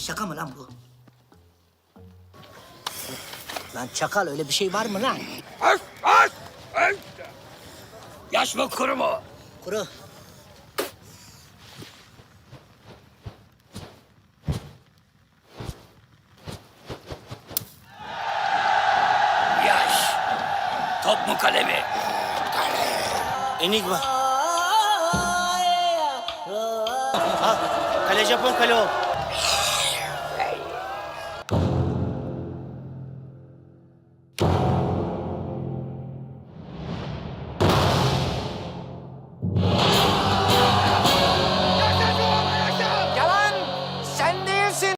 Şaka mı lan bu? Lan çakal öyle bir şey var mı lan? Aç, aç, aç. Yaş mı kuru mu? Kuru. Yaş. Top mu kalemi? Enigma. Ha, kale Japon kale ol.